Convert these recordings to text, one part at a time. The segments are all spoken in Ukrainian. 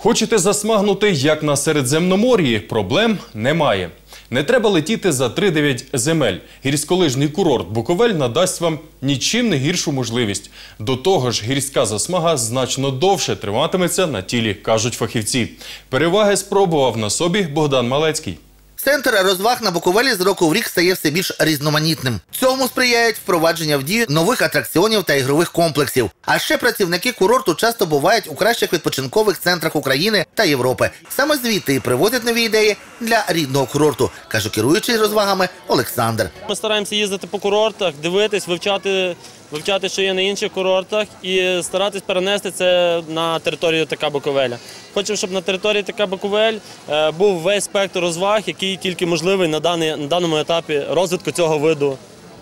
Хочете засмагнути, як на Середземномор'ї? Проблем немає. Не треба летіти за 3-9 земель. Гірськолижний курорт Буковель надасть вам нічим не гіршу можливість. До того ж, гірська засмага значно довше триматиметься на тілі, кажуть фахівці. Переваги спробував на собі Богдан Малецький. Центр розваг на Буковелі з року в рік стає все більш різноманітним. Цьому сприяють впровадження в дію нових атракціонів та ігрових комплексів. А ще працівники курорту часто бувають у кращих відпочинкових центрах України та Європи. Саме звідти і привозять нові ідеї для рідного курорту, каже керуючий розвагами Олександр. Ми стараємося їздити по курортах, дивитись, вивчати, вивчати, що є на інших курортах, і старатись перенести це на територію ТК Буковеля. Хочемо, щоб на території ТК Буковель е, був весь спектр розваг, який тільки можливий на, даному етапі розвитку цього виду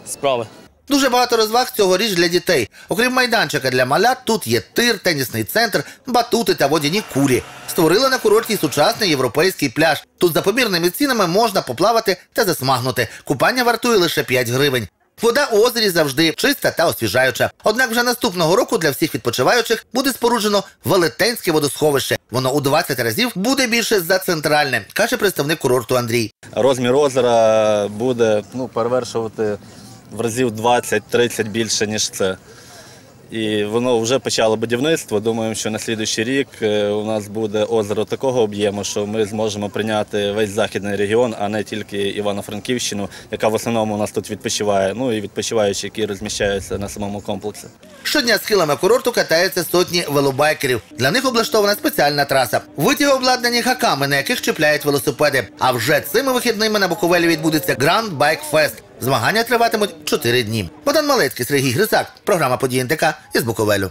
справи. Дуже багато розваг цьогоріч для дітей. Окрім майданчика для малят, тут є тир, тенісний центр, батути та водяні кулі. Створили на курорті сучасний європейський пляж. Тут за помірними цінами можна поплавати та засмагнути. Купання вартує лише 5 гривень. Вода у озері завжди чиста та освіжаюча. Однак вже наступного року для всіх відпочиваючих буде споруджено велетенське водосховище. Воно у 20 разів буде більше за центральне, каже представник курорту Андрій. Розмір озера буде ну, перевершувати в разів 20-30 більше, ніж це. І воно вже почало будівництво. Думаємо, що на слідуючий рік е, у нас буде озеро такого об'єму, що ми зможемо прийняти весь західний регіон, а не тільки Івано-Франківщину, яка в основному у нас тут відпочиває. Ну і відпочиваючі, які розміщаються на самому комплексі. Щодня схилами курорту катаються сотні велобайкерів. Для них облаштована спеціальна траса. Витяги обладнані гаками, на яких чіпляють велосипеди. А вже цими вихідними на Буковелі відбудеться Grand Bike Fest. Змагання триватимуть 4 дні. Богдан Малецький, Сергій Грицак. Програма «Події НТК» із Буковелю.